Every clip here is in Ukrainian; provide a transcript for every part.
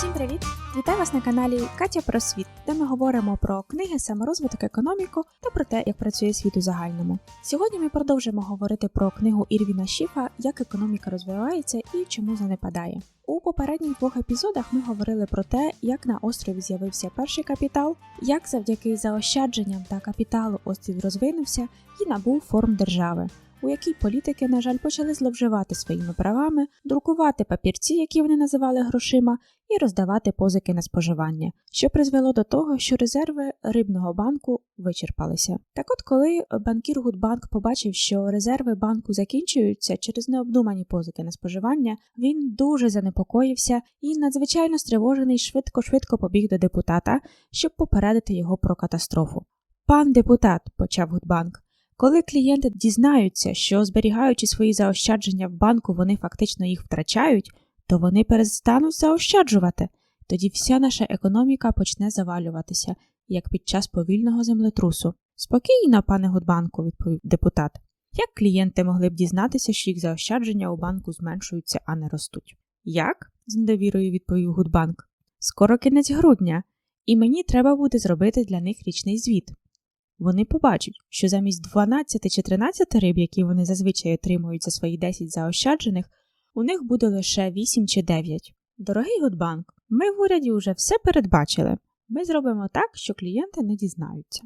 Всім привіт! Вітаю вас на каналі Катя про світ, де ми говоримо про книги, саморозвиток, економіку та про те, як працює світ у загальному. Сьогодні ми продовжимо говорити про книгу Ірвіна Шіфа Як економіка розвивається і чому занепадає. У попередніх двох епізодах ми говорили про те, як на острові з'явився перший капітал, як завдяки заощадженням та капіталу острів розвинувся і набув форм держави у якій політики, на жаль, почали зловживати своїми правами, друкувати папірці, які вони називали грошима, і роздавати позики на споживання, що призвело до того, що резерви рибного банку вичерпалися. Так от, коли банкір Гудбанк побачив, що резерви банку закінчуються через необдумані позики на споживання, він дуже занепокоївся і надзвичайно стривожений швидко-швидко побіг до депутата, щоб попередити його про катастрофу. Пан депутат, почав Гудбанк. Коли клієнти дізнаються, що зберігаючи свої заощадження в банку, вони фактично їх втрачають, то вони перестануть заощаджувати. Тоді вся наша економіка почне завалюватися, як під час повільного землетрусу. Спокійно, пане Гудбанку, відповів депутат. Як клієнти могли б дізнатися, що їх заощадження у банку зменшуються, а не ростуть? Як? з недовірою відповів Гудбанк. Скоро кінець грудня, і мені треба буде зробити для них річний звіт вони побачать, що замість 12 чи 13 риб, які вони зазвичай отримують за свої 10 заощаджених, у них буде лише 8 чи 9. Дорогий Гудбанк, ми в уряді вже все передбачили. Ми зробимо так, що клієнти не дізнаються.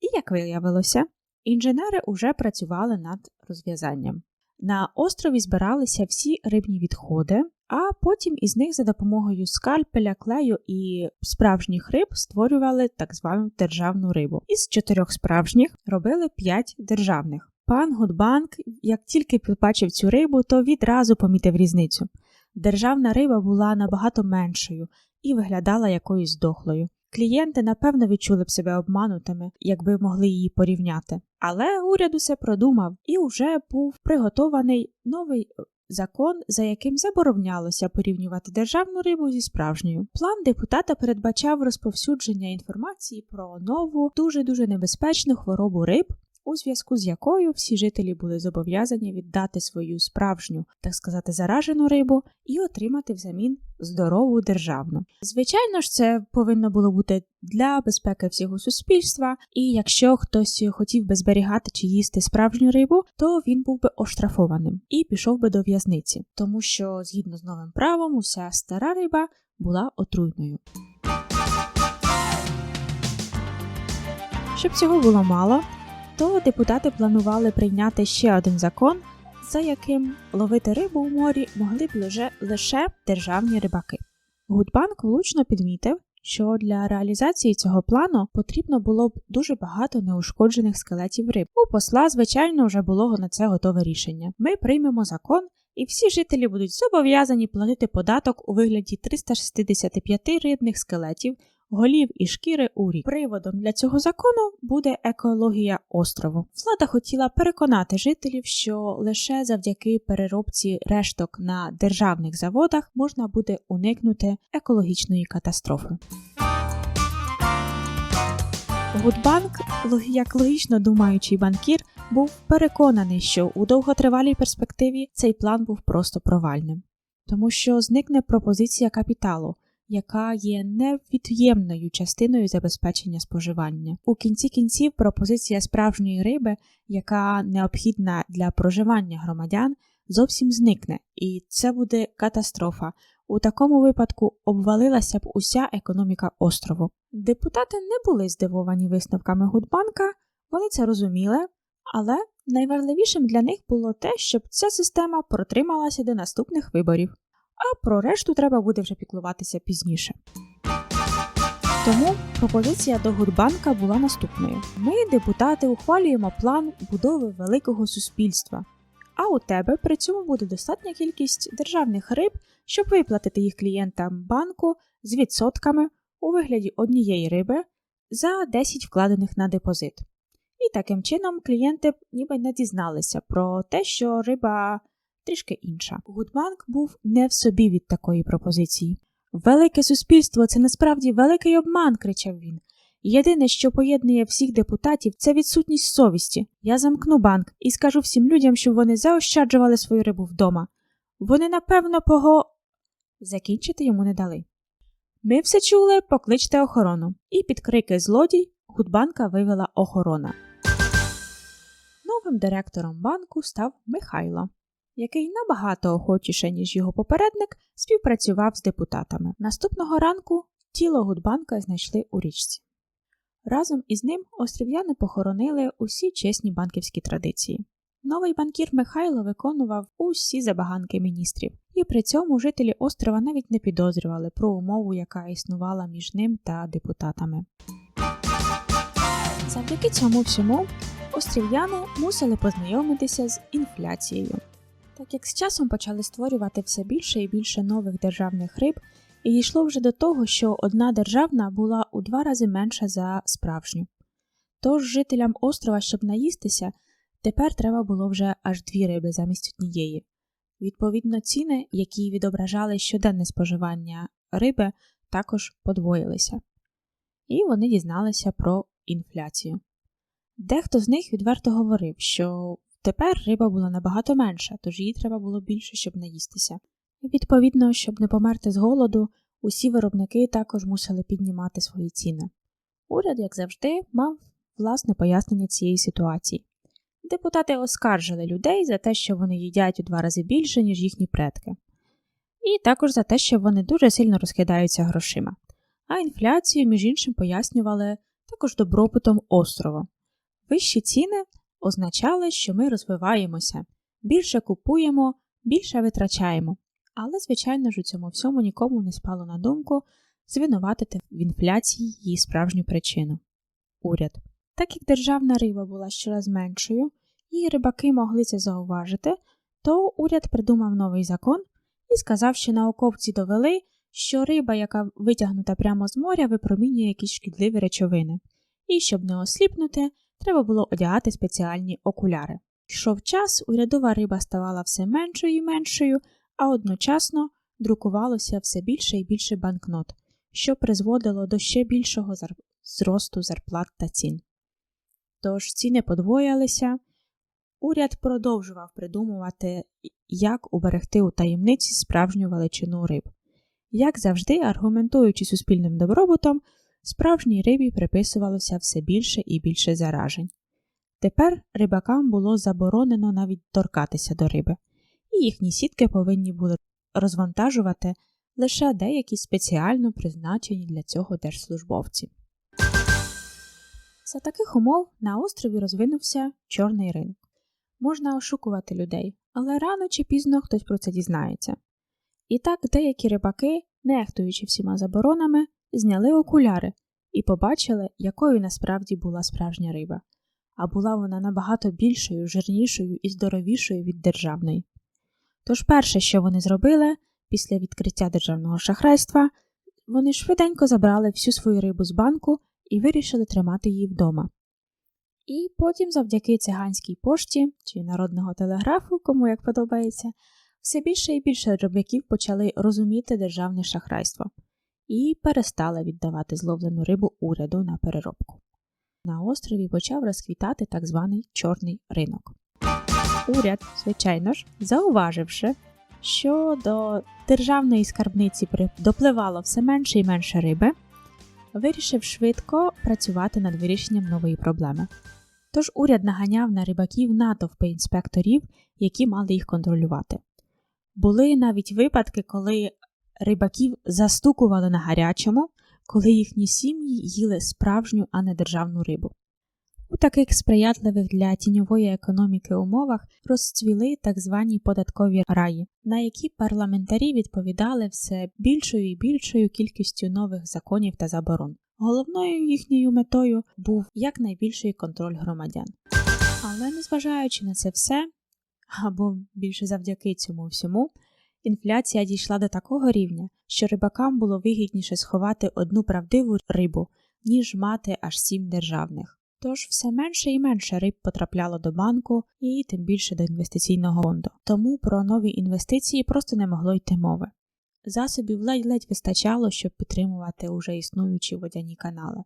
І як виявилося, інженери вже працювали над розв'язанням. На острові збиралися всі рибні відходи, а потім із них за допомогою скальпеля, клею і справжніх риб створювали так звану державну рибу. Із чотирьох справжніх робили п'ять державних. Пан Гудбанк, як тільки побачив цю рибу, то відразу помітив різницю. Державна риба була набагато меншою і виглядала якоюсь дохлою. Клієнти, напевно, відчули б себе обманутими, якби могли її порівняти. Але уряд усе продумав і вже був приготований новий закон, за яким заборонялося порівнювати державну рибу зі справжньою. План депутата передбачав розповсюдження інформації про нову, дуже дуже небезпечну хворобу риб, у зв'язку з якою всі жителі були зобов'язані віддати свою справжню, так сказати, заражену рибу і отримати взамін здорову державну. Звичайно ж, це повинно було бути для безпеки всього суспільства, і якщо хтось хотів би зберігати чи їсти справжню рибу, то він був би оштрафованим і пішов би до в'язниці, тому що згідно з новим правом, уся стара риба була отруйною. Щоб цього було мало, то депутати планували прийняти ще один закон, за яким ловити рибу у морі могли б лише, державні рибаки. Гудбанк влучно підмітив, що для реалізації цього плану потрібно було б дуже багато неушкоджених скелетів риб. У посла, звичайно, вже було на це готове рішення. Ми приймемо закон. І всі жителі будуть зобов'язані платити податок у вигляді 365 рибних скелетів, голів і шкіри у рік. Приводом для цього закону буде екологія острову. Влада хотіла переконати жителів, що лише завдяки переробці решток на державних заводах можна буде уникнути екологічної катастрофи. Гудбанк, як логічно думаючий банкір, був переконаний, що у довготривалій перспективі цей план був просто провальним, тому що зникне пропозиція капіталу, яка є невід'ємною частиною забезпечення споживання. У кінці кінців пропозиція справжньої риби, яка необхідна для проживання громадян, зовсім зникне, і це буде катастрофа. У такому випадку обвалилася б уся економіка острову. Депутати не були здивовані висновками Гудбанка, вони це розуміли, але найважливішим для них було те, щоб ця система протрималася до наступних виборів а про решту треба буде вже піклуватися пізніше. Тому пропозиція до Гудбанка була наступною: ми, депутати, ухвалюємо план будови великого суспільства. А у тебе при цьому буде достатня кількість державних риб, щоб виплатити їх клієнтам банку з відсотками у вигляді однієї риби за 10 вкладених на депозит. І таким чином клієнти ніби не дізналися про те, що риба трішки інша. Гудбанк був не в собі від такої пропозиції. Велике суспільство це насправді великий обман, кричав він. Єдине, що поєднує всіх депутатів, це відсутність совісті. Я замкну банк і скажу всім людям, щоб вони заощаджували свою рибу вдома. Вони, напевно, пого. Закінчити йому не дали. Ми все чули, покличте охорону. І під крики злодій Гудбанка вивела охорона. Новим директором банку став Михайло, який набагато охочіше, ніж його попередник, співпрацював з депутатами. Наступного ранку тіло Гудбанка знайшли у річці. Разом із ним острів'яни похоронили усі чесні банківські традиції. Новий банкір Михайло виконував усі забаганки міністрів, і при цьому жителі острова навіть не підозрювали про умову, яка існувала між ним та депутатами. Завдяки цьому всьому острів'яни мусили познайомитися з інфляцією. Так як з часом почали створювати все більше і більше нових державних риб, і дійшло вже до того, що одна державна була у два рази менша за справжню. Тож жителям острова, щоб наїстися, тепер треба було вже аж дві риби замість однієї. Відповідно, ціни, які відображали щоденне споживання риби, також подвоїлися. І вони дізналися про інфляцію. Дехто з них відверто говорив, що тепер риба була набагато менша, тож її треба було більше, щоб наїстися. І відповідно, щоб не померти з голоду, усі виробники також мусили піднімати свої ціни. Уряд, як завжди, мав власне пояснення цієї ситуації. Депутати оскаржили людей за те, що вони їдять у два рази більше, ніж їхні предки, і також за те, що вони дуже сильно розкидаються грошима. А інфляцію, між іншим, пояснювали також добробутом острова. Вищі ціни означали, що ми розвиваємося, більше купуємо, більше витрачаємо. Але, звичайно ж, у цьому всьому нікому не спало на думку звинуватити в інфляції її справжню причину уряд. Так як державна риба була щораз меншою, і рибаки могли це зауважити, то уряд придумав новий закон і сказав, що науковці довели, що риба, яка витягнута прямо з моря, випромінює якісь шкідливі речовини. І щоб не осліпнути, треба було одягати спеціальні окуляри. Йшов час, урядова риба ставала все меншою і меншою, а одночасно друкувалося все більше і більше банкнот, що призводило до ще більшого зросту зарплат та цін. Тож ціни подвоїлися, уряд продовжував придумувати, як уберегти у таємниці справжню величину риб. Як завжди, аргументуючи суспільним добробутом, справжній рибі приписувалося все більше і більше заражень. Тепер рибакам було заборонено навіть торкатися до риби, і їхні сітки повинні були розвантажувати лише деякі спеціально призначені для цього держслужбовці. За таких умов на острові розвинувся чорний ринок. Можна ошукувати людей, але рано чи пізно хтось про це дізнається. І так деякі рибаки, нехтуючи всіма заборонами, зняли окуляри і побачили, якою насправді була справжня риба, а була вона набагато більшою, жирнішою і здоровішою від державної. Тож перше, що вони зробили після відкриття державного шахрайства, вони швиденько забрали всю свою рибу з банку і вирішили тримати її вдома. І потім, завдяки циганській пошті чи народного телеграфу, кому як подобається, все більше і більше рибаків почали розуміти державне шахрайство і перестали віддавати зловлену рибу уряду на переробку. На острові почав розквітати так званий чорний ринок. Уряд, звичайно ж, зауваживши, що до державної скарбниці допливало все менше і менше риби, вирішив швидко працювати над вирішенням нової проблеми. Тож уряд наганяв на рибаків натовпи інспекторів, які мали їх контролювати. Були навіть випадки, коли рибаків застукували на гарячому, коли їхні сім'ї їли справжню, а не державну рибу. У таких сприятливих для тіньової економіки умовах розцвіли так звані податкові раї, на які парламентарі відповідали все більшою і більшою кількістю нових законів та заборон. Головною їхньою метою був якнайбільший контроль громадян. Але незважаючи на це все, або більше завдяки цьому всьому, інфляція дійшла до такого рівня, що рибакам було вигідніше сховати одну правдиву рибу, ніж мати аж сім державних. Тож все менше і менше риб потрапляло до банку і тим більше до інвестиційного фонду. Тому про нові інвестиції просто не могло йти мови. Засобів ледь-ледь вистачало, щоб підтримувати уже існуючі водяні канали.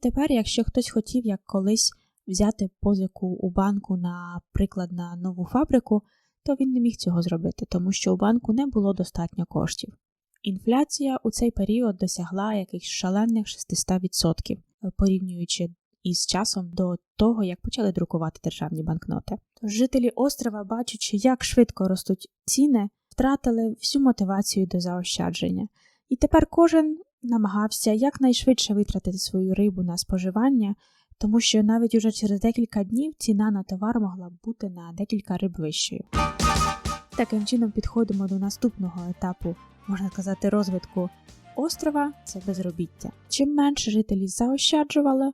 Тепер, якщо хтось хотів, як колись, взяти позику у банку, наприклад, на нову фабрику, то він не міг цього зробити, тому що у банку не було достатньо коштів. Інфляція у цей період досягла якихось шалених 600%, порівнюючи із часом до того, як почали друкувати державні банкноти. Тож жителі острова, бачачи, як швидко ростуть ціни, втратили всю мотивацію до заощадження. І тепер кожен намагався якнайшвидше витратити свою рибу на споживання, тому що навіть уже через декілька днів ціна на товар могла б бути на декілька риб вищою. Таким чином підходимо до наступного етапу, можна сказати, розвитку острова це безробіття. Чим менше жителі заощаджували,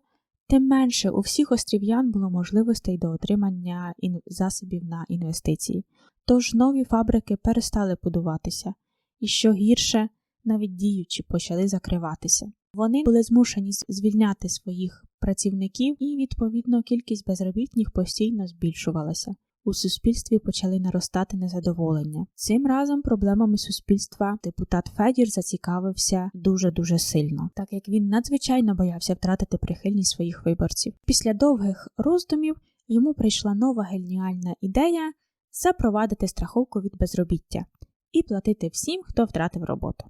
тим менше у всіх острів'ян було можливостей до отримання засобів на інвестиції. Тож нові фабрики перестали будуватися, і що гірше, навіть діючі почали закриватися. Вони були змушені звільняти своїх працівників, і відповідно кількість безробітних постійно збільшувалася. У суспільстві почали наростати незадоволення. Цим разом проблемами суспільства депутат Федір зацікавився дуже дуже сильно, так як він надзвичайно боявся втратити прихильність своїх виборців. Після довгих роздумів йому прийшла нова геніальна ідея запровадити страховку від безробіття і платити всім, хто втратив роботу.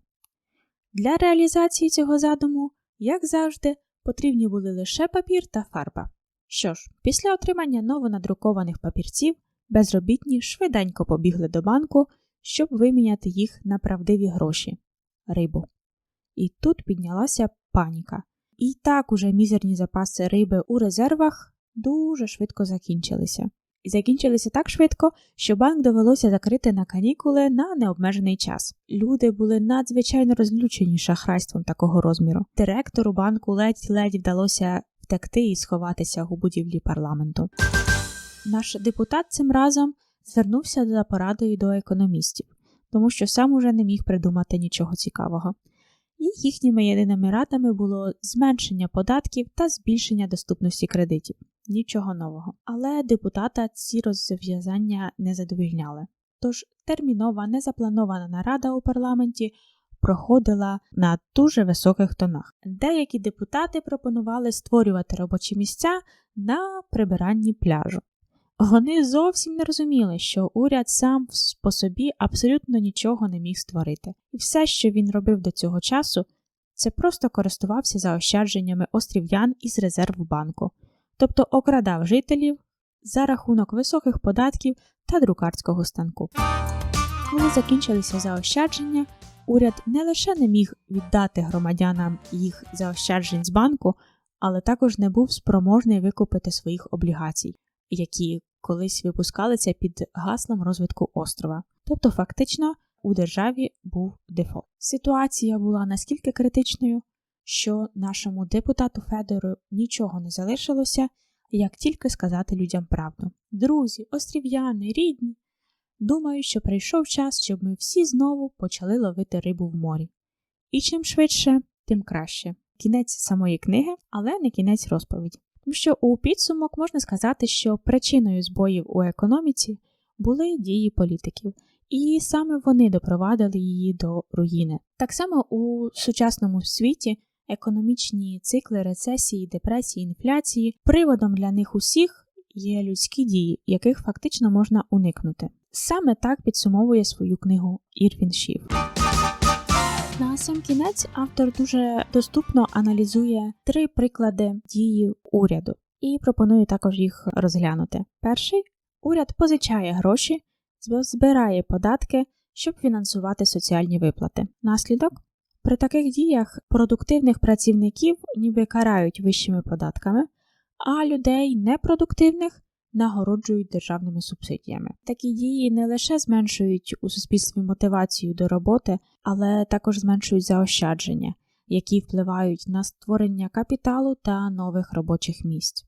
Для реалізації цього задуму, як завжди, потрібні були лише папір та фарба. Що ж, після отримання новонадрукованих папірців безробітні швиденько побігли до банку, щоб виміняти їх на правдиві гроші рибу. І тут піднялася паніка. І так уже мізерні запаси риби у резервах дуже швидко закінчилися. Закінчилися так швидко, що банк довелося закрити на канікули на необмежений час. Люди були надзвичайно розлючені шахрайством такого розміру. Директору банку ледь-ледь вдалося втекти і сховатися у будівлі парламенту. Наш депутат цим разом звернувся за порадою до економістів, тому що сам уже не міг придумати нічого цікавого. І їхніми єдиними радами було зменшення податків та збільшення доступності кредитів. Нічого нового. Але депутата ці розв'язання не задовільняли. Тож термінова незапланована нарада у парламенті проходила на дуже високих тонах. Деякі депутати пропонували створювати робочі місця на прибиранні пляжу. Вони зовсім не розуміли, що уряд сам по собі абсолютно нічого не міг створити, і все, що він робив до цього часу, це просто користувався заощадженнями острів'ян із резерву банку, тобто окрадав жителів за рахунок високих податків та друкарського станку. Коли закінчилися заощадження, уряд не лише не міг віддати громадянам їх заощаджень з банку, але також не був спроможний викупити своїх облігацій, які колись випускалися під гаслом розвитку острова. Тобто, фактично, у державі був дефолт. Ситуація була наскільки критичною, що нашому депутату Федору нічого не залишилося, як тільки сказати людям правду. Друзі, острів'яни, рідні. Думаю, що прийшов час, щоб ми всі знову почали ловити рибу в морі. І чим швидше, тим краще. Кінець самої книги, але не кінець розповіді. Тому що у підсумок можна сказати, що причиною збоїв у економіці були дії політиків, і саме вони допровадили її до руїни. Так само у сучасному світі економічні цикли рецесії, депресії, інфляції приводом для них усіх є людські дії, яких фактично можна уникнути. Саме так підсумовує свою книгу Ірвін Шіф. На сам кінець автор дуже доступно аналізує три приклади дії уряду і пропоную також їх розглянути. Перший уряд позичає гроші, збирає податки, щоб фінансувати соціальні виплати. Наслідок при таких діях продуктивних працівників ніби карають вищими податками, а людей непродуктивних нагороджують державними субсидіями. Такі дії не лише зменшують у суспільстві мотивацію до роботи, але також зменшують заощадження, які впливають на створення капіталу та нових робочих місць.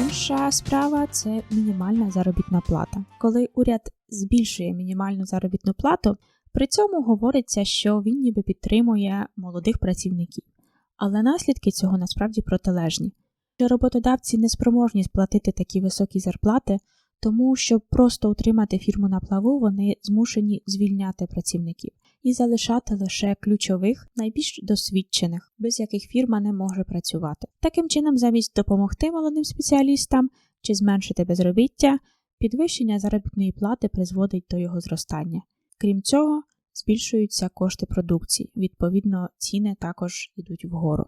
Інша справа це мінімальна заробітна плата. Коли уряд збільшує мінімальну заробітну плату, при цьому говориться, що він ніби підтримує молодих працівників, але наслідки цього насправді протилежні. Що роботодавці не спроможні сплатити такі високі зарплати, тому щоб просто утримати фірму на плаву, вони змушені звільняти працівників і залишати лише ключових, найбільш досвідчених, без яких фірма не може працювати. Таким чином, замість допомогти молодим спеціалістам чи зменшити безробіття, підвищення заробітної плати призводить до його зростання. Крім цього, збільшуються кошти продукції, відповідно, ціни також йдуть вгору.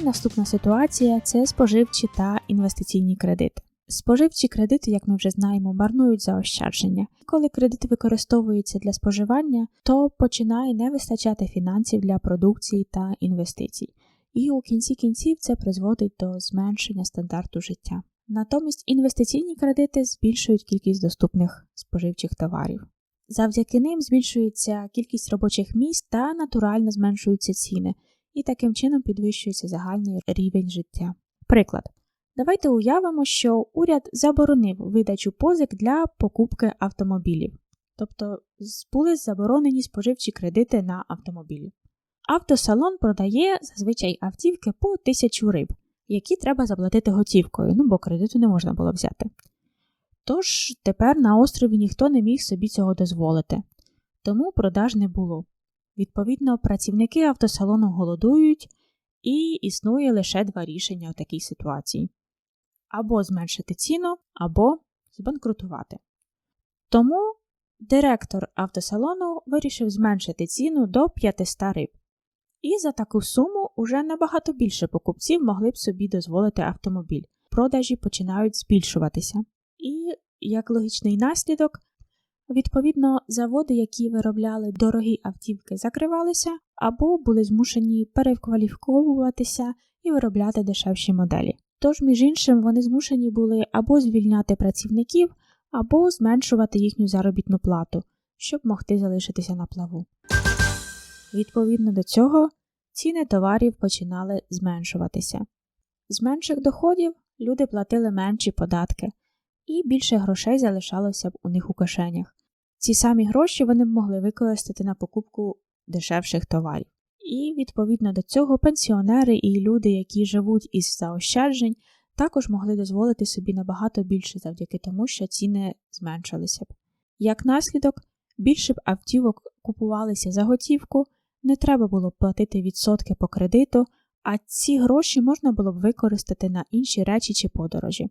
І наступна ситуація це споживчі та інвестиційні кредити. Споживчі кредити, як ми вже знаємо, марнують заощадження. Коли кредит використовується для споживання, то починає не вистачати фінансів для продукції та інвестицій. І у кінці кінців це призводить до зменшення стандарту життя. Натомість інвестиційні кредити збільшують кількість доступних споживчих товарів. Завдяки ним збільшується кількість робочих місць та натурально зменшуються ціни, і таким чином підвищується загальний рівень життя. Приклад. Давайте уявимо, що уряд заборонив видачу позик для покупки автомобілів, тобто були заборонені споживчі кредити на автомобілі. Автосалон продає зазвичай автівки по тисячу риб, які треба заплатити готівкою, ну бо кредиту не можна було взяти. Тож тепер на острові ніхто не міг собі цього дозволити, тому продаж не було. Відповідно, працівники автосалону голодують, і існує лише два рішення у такій ситуації: або зменшити ціну, або збанкрутувати. Тому директор автосалону вирішив зменшити ціну до 500 риб. І за таку суму уже набагато більше покупців могли б собі дозволити автомобіль. Продажі починають збільшуватися. І як логічний наслідок, відповідно, заводи, які виробляли дорогі автівки, закривалися або були змушені перекваліфіковуватися і виробляти дешевші моделі. Тож, між іншим, вони змушені були або звільняти працівників, або зменшувати їхню заробітну плату, щоб могти залишитися на плаву. Відповідно до цього, ціни товарів починали зменшуватися. З менших доходів люди платили менші податки, і більше грошей залишалося б у них у кишенях. Ці самі гроші вони б могли використати на покупку дешевших товарів. І відповідно до цього пенсіонери і люди, які живуть із заощаджень, також могли дозволити собі набагато більше завдяки тому, що ціни зменшилися б. Як наслідок, більше б автівок купувалися за готівку, не треба було б платити відсотки по кредиту, а ці гроші можна було б використати на інші речі чи подорожі.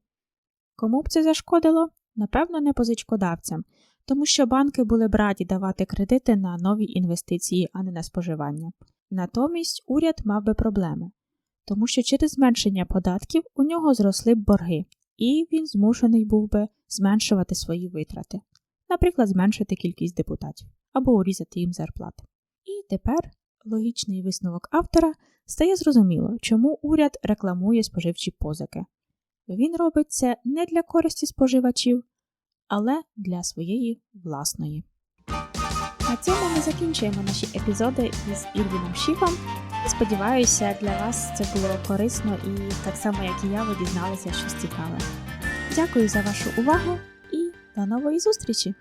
Кому б це зашкодило? Напевно, не позичкодавцям, тому що банки були б раді давати кредити на нові інвестиції, а не на споживання. Натомість уряд мав би проблеми, тому що через зменшення податків у нього зросли б борги, і він змушений був би зменшувати свої витрати, наприклад, зменшити кількість депутатів або урізати їм зарплати. І тепер логічний висновок автора стає зрозуміло, чому уряд рекламує споживчі позики. Він робить це не для користі споживачів, але для своєї власної. На цьому ми закінчуємо наші епізоди із Ірвіном Шіфом. Сподіваюся, для вас це було корисно і так само, як і я, ви дізналися щось цікаве. Дякую за вашу увагу і до нової зустрічі!